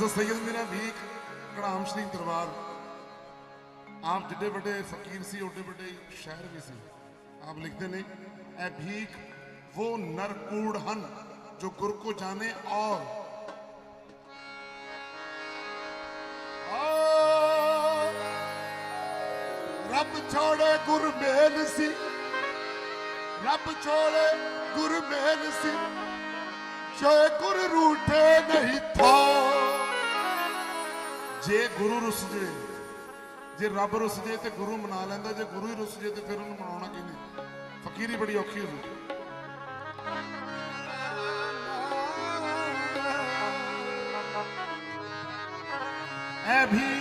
ਹਜ਼ਰਤ ਸੈਯਦ ਮੇਰਾ ਵੀਕ ਕੜਾਮ ਸ਼ਰੀਫ ਦਰਬਾਰ। ਆਪ ਜਿੱਡੇ ਵੱਡੇ ਫਕੀਰ ਸੀ, ਓਡੇ ਵੱਡੇ ਸ਼ਾਇਰ ਵੀ ਸੀ। ਆਪ ਲਿਖਦੇ ਨੇ ਇਹ ਭੀਖ ਉਹ ਨਰਕੂੜ ਹਨ, ਜੋ ਗੁਰ ਕੋ ਜਾਣੇ ਔਰ। ਔਰ ਰੱਬ ਛੋੜੇ ਗੁਰਮੇਲ ਸੀ। ਰੱਬ ਛੋੜੇ ਗੁਰਮੇਲ ਸੀ। ਜੇ ਗੁਰ ਰੂਠੇ ਨਹੀਂ ਥਾ। ਜੇ ਗੁਰੂ ਰੁੱਸ ਜੇ ਜੇ ਰੱਬ ਰੁੱਸ ਜੇ ਤੇ ਗੁਰੂ ਮਨਾ ਲੈਂਦਾ, ਜੇ ਗੁਰੂ ਹੀ ਰੁੱਸ ਜੇ ਤੇ ਫਿਰ ਉਹਨੂੰ ਮਨਾਉਣਾ ਕਿਹਨੇ ਫਕੀਰੀ ਬੜੀ ਔਖੀ ਹੋ ਜੂ ਐ ਭੀਖ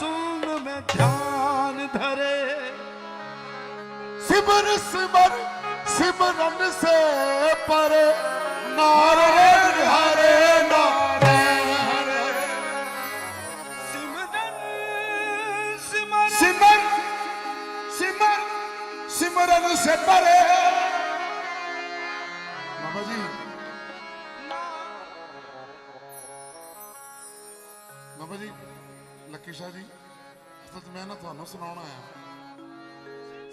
सुन में ध्यान धरे सिमर सिमर सिमरन से परे नारायण हरे नारायण सिमरन सिमरन सिमर सिमर सिमरन से परे बाबा जी ਲੱਕੀ ਸ਼ਾਹ ਜੀ, ਸੱਚ ਮੈਂ ਨਾ ਤੁਹਾਨੂੰ ਸੁਣਾਉਣ ਆਇਆ।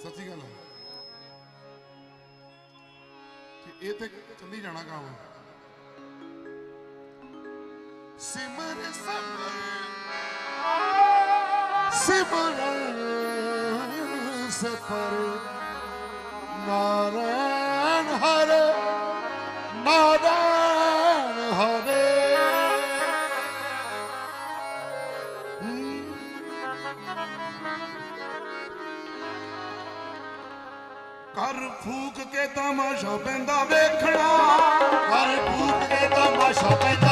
ਸੱਚੀ ਗੱਲ ਹੈ। ਕਿ ਇਹ ਤੇ ਚੱਲੀ ਜਾਣਾ ਕੰਮ। ਸਿਮਰ ਸਿਮਰ ਸਿਮਰ ਸਫ਼ਰ ਨਾਰਾਇਣ ਕੇ ਤਮਾਸ਼ਾ ਪੈਂਦਾ ਵੇਖਣਾ। ਹਰ ਫੂਕ ਕੇ ਤਮਾਸ਼ਾ ਪੈਂਦਾ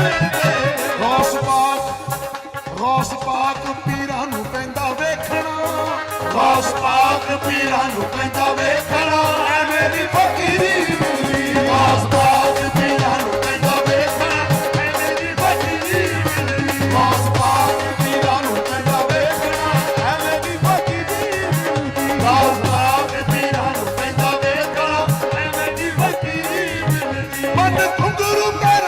ਰੋਸ ਪਾਕ ਰੋਸ ਪਾਕ ਪੀਰਾਂ ਨੂੰ ਪੈਂਦਾ ਵੇਖਣਾ। ਰੋਸ ਪਾਕ ਪੀਰਾਂ ਨੂੰ ਪੈਂਦਾ ਵੇਖਣਾ, ਐਵੇਂ ਦੀ ਫਕੀਰੀ। ਮਿਲੀ ਰੋਸ ਪਾਕ ਪੀਰਾਂ ਨੂੰ But the kangaroo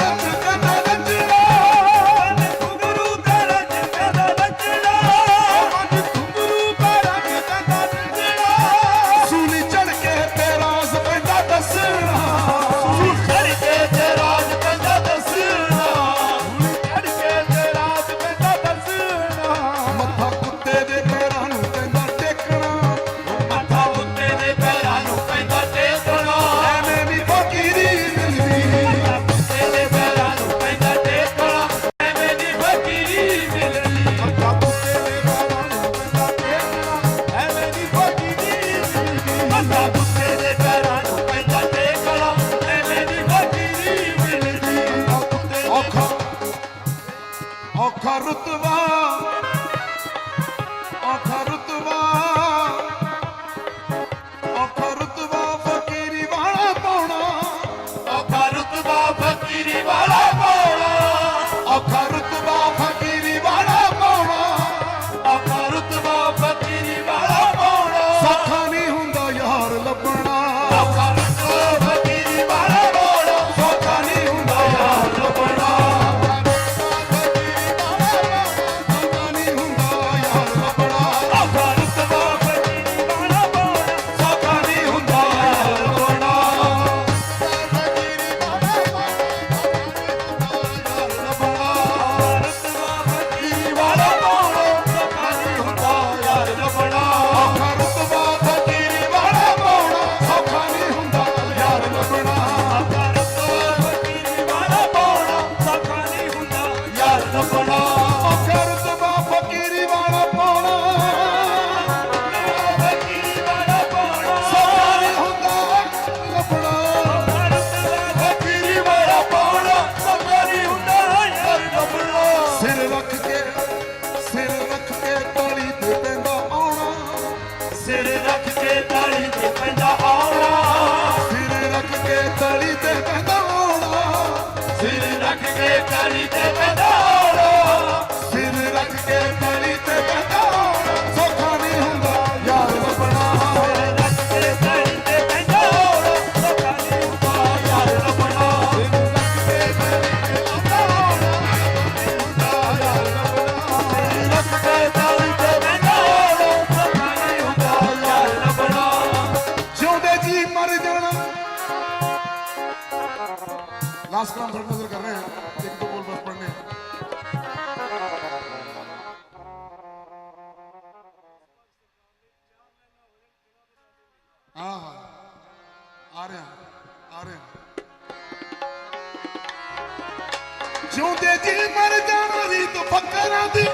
ਜੀ ਮਰ ਜਾਣਾ ਰੀਤ ਫਕਰਾਂ ਦੀ।